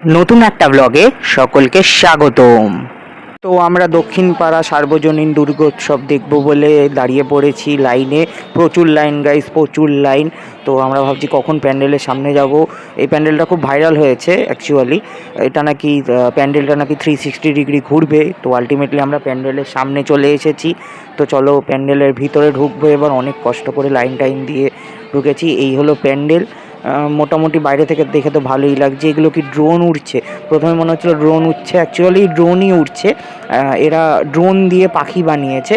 নতুন একটা ব্লগে সকলকে স্বাগতম। তো আমরা দক্ষিণ পাড়া সার্বজনীন দুর্গোৎসব দেখব বলে দাঁড়িয়ে পড়েছি লাইনে প্রচুর লাইন গাইস প্রচুর লাইন তো আমরা ভাবছি কখন প্যান্ডেলের সামনে যাব। এই প্যান্ডেলটা খুব ভাইরাল হয়েছে অ্যাকচুয়ালি এটা নাকি প্যান্ডেলটা নাকি থ্রি সিক্সটি ডিগ্রি ঘুরবে। তো আলটিমেটলি আমরা প্যান্ডেলের সামনে চলে এসেছি। তো চলো প্যান্ডেলের ভিতরে ঢুকবো। এবার অনেক কষ্ট করে লাইন টাইন দিয়ে ঢুকেছি। এই হলো প্যান্ডেল। মোটামুটি বাইরে থেকে দেখে তো ভালোই লাগছে। এগুলো কি ড্রোন উড়ছে? প্রথমে মনে হচ্ছিল ড্রোন উঠছে অ্যাকচুয়ালি ড্রোনই উঠছে এরা ড্রোন দিয়ে পাখি বানিয়েছে।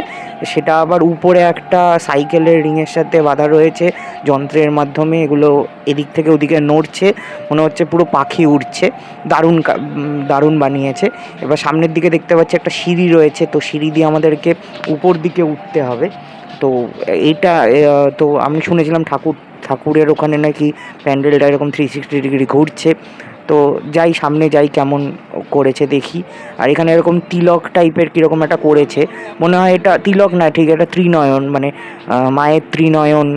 সেটা আবার উপরে একটা সাইকেলের রিংয়ের সাথে বাঁধা রয়েছে। যন্ত্রের মাধ্যমে এগুলো এদিক থেকে ওদিকে নড়ছে। মনে হচ্ছে পুরো পাখি উড়ছে। দারুণ দারুণ বানিয়েছে। এবার সামনের দিকে দেখতে পাচ্ছি একটা সিঁড়ি রয়েছে। তো সিঁড়ি দিয়ে আমাদেরকে উপর দিকে উঠতে হবে। তো আহ, তো আমি শুনেছিলাম ঠাকুর ঠাকুরের ওখানে নাকি প্যান্ডেলটা এরকম থ্রি সিক্সটি ডিগ্রি ঘুরছে। তো যাই, সামনে যাই, কেমন করেছে দেখি। আর এখানে এরকম তিলক টাইপের কীরকম একটা করেছে। মনে হয় এটা তিলক না, ঠিক, এটা ত্রিনয়ন মানে মায়ের ত্রিনয়ন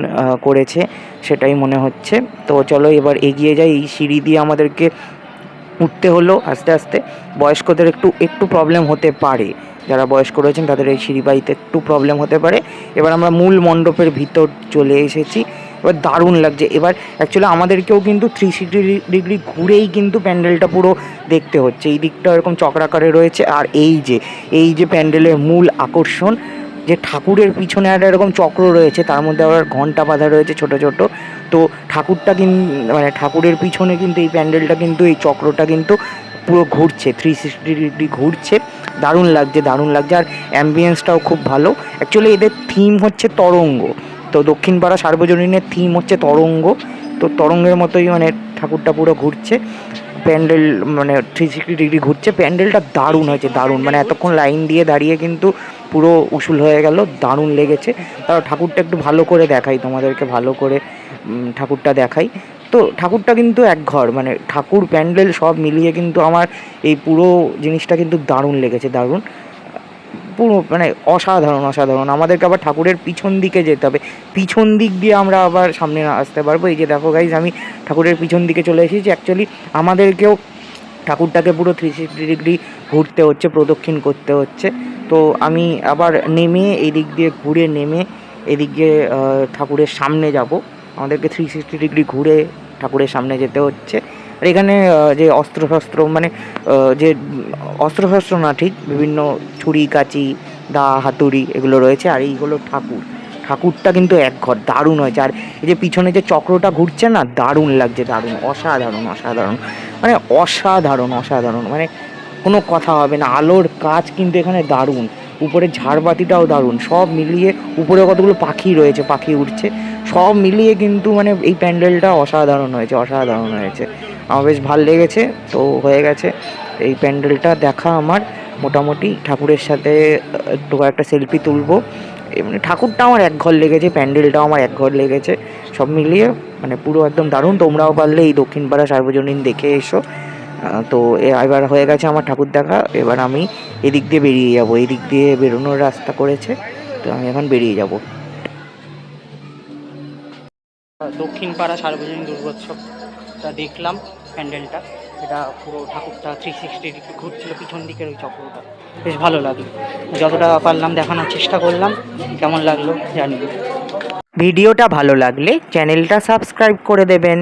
করেছে, সেটাই মনে হচ্ছে। তো চলো এবার এগিয়ে যাই। এই সিঁড়ি দিয়ে আমাদেরকে উঠতে হলো আস্তে আস্তে। বয়স্কদের একটু একটু প্রবলেম হতে পারে। যারা বয়স্ক রয়েছেন, তাদের এই সিঁড়ি বাড়িতে একটু প্রবলেম হতে পারে। এবার আমরা মূল মণ্ডপের ভিতর চলে এসেছি। এবার দারুণ লাগছে। এবার অ্যাকচুয়ালি আমাদেরকেও কিন্তু থ্রি সিক্সটি ডিগ্রি ঘুরেই কিন্তু প্যান্ডেলটা পুরো দেখতে হচ্ছে। এই দিকটা এরকম চক্রাকারে রয়েছে। আর এই যে এই যে প্যান্ডেলের মূল আকর্ষণ, যে ঠাকুরের পিছনে একটা এরকম চক্র রয়েছে, তার মধ্যে আবার ঘণ্টা বাঁধা রয়েছে ছোট ছোট। তো ঠাকুরটা কিন্তু মানে ঠাকুরের পিছনে কিন্তু এই প্যান্ডেলটা কিন্তু, এই চক্রটা কিন্তু পুরো ঘুরছে। থ্রি সিক্সটি ডিগ্রি ঘুরছে। দারুণ লাগছে দারুণ লাগছে। আর অ্যাম্বিয়েন্সটাও খুব ভালো। অ্যাকচুয়ালি এদের থিম হচ্ছে তরঙ্গ। তো দক্ষিণ পাড়া সার্বজনীনের থিম হচ্ছে তরঙ্গ। তো তরঙ্গের মতোই মানে ঠাকুরটা পুরো ঘুরছে। প্যান্ডেল মানে থ্রি সিক্সটি ডিগ্রি ঘুরছে। প্যান্ডেলটা দারুণ হয়েছে, দারুণ। মানে এতক্ষণ লাইন দিয়ে দাঁড়িয়ে কিন্তু পুরো উসুল হয়ে গেল, দারুণ লেগেছে। তার ঠাকুরটা একটু ভালো করে দেখাই, তোমাদেরকে ভালো করে ঠাকুরটা দেখাই। তো ঠাকুরটা কিন্তু এক ঘর মানে ঠাকুর, প্যান্ডেল সব মিলিয়ে কিন্তু আমার এই পুরো জিনিসটা কিন্তু দারুণ লেগেছে, দারুণ। পুরো মানে অসাধারণ অসাধারণ। আমাদেরকে আবার ঠাকুরের পিছন দিকে যেতে হবে। পিছন দিক দিয়ে আমরা আবার সামনে আসতে পারব। এই যে দেখো গাইজ আমি ঠাকুরের পিছন দিকে চলে এসেছি। অ্যাকচুয়ালি আমাদেরকেও ঠাকুরটাকে পুরো থ্রি সিক্সটি ডিগ্রি ঘুরতে হচ্ছে, প্রদক্ষিণ করতে হচ্ছে। তো আমি আবার নেমে এই দিক দিয়ে ঘুরে নেমে এদিক দিয়ে ঠাকুরের সামনে যাব। আমাদেরকে থ্রি সিক্সটি ডিগ্রি ঘুরে ঠাকুরের সামনে যেতে হচ্ছে। আর এখানে যে অস্ত্রশস্ত্র মানে যে, অস্ত্রশস্ত্র না ঠিক, বিভিন্ন ছুরি, কাঁচি, দা, হাতুড়ি এগুলো রয়েছে, আর এইগুলো ঠাকুর। ঠাকুরটা কিন্তু এক ঘর, দারুণ হয়েছে। আর এই যে পিছনে যে চক্রটা ঘুরছে না, দারুণ লাগছে, দারুণ, অসাধারণ অসাধারণ। মানে অসাধারণ অসাধারণ। মানে কোনো কথা হবে না, আলোর কাজ কিন্তু এখানে দারুণ। উপরে ঝাড়বাতিটাও দারুণ, সব মিলিয়ে উপরে কতগুলো পাখি রয়েছে, পাখি উঠছে সব মিলিয়ে কিন্তু মানে এই প্যান্ডেলটা অসাধারণ হয়েছে অসাধারণ হয়েছে। আমার বেশ ভালো লেগেছে, তো হয়ে গেছে। এই প্যান্ডেলটা দেখা আমার। মোটামুটি ঠাকুরের সাথে, একটু একটা সেলফি তুলবো। এমনি ঠাকুরটা আমার এক ঘর লেগেছে, প্যান্ডেলটাও আমার এক ঘর লেগেছে। সব মিলিয়ে মানে পুরো একদম দারুণ। তোমরাও পারলে এই দক্ষিণপাড়া সার্বজনীন দেখে এসো। তো এবার হয়ে গেছে আমার ঠাকুর দেখা। এবার আমি এদিক দিয়ে বেরিয়ে যাব। এদিক দিয়ে বেরোনোর রাস্তা করেছে, তো আমি এখন বেরিয়ে যাব। দক্ষিণ পাড়া সার্বজনীন দুর্গোৎসবটা দেখলাম প্যান্ডেলটা, এটা পুরো ঠাকুরটা থ্রি সিক্সটি ডিগ্রি ঘুরছিল, পিছন দিকের ওই চক্রটা। বেশ ভালো লাগল। যতটা পারলাম দেখানোর চেষ্টা করলাম, কেমন লাগল জানি ভিডিওটা ভালো লাগলে চ্যানেলটা সাবস্ক্রাইব করে দেবেন।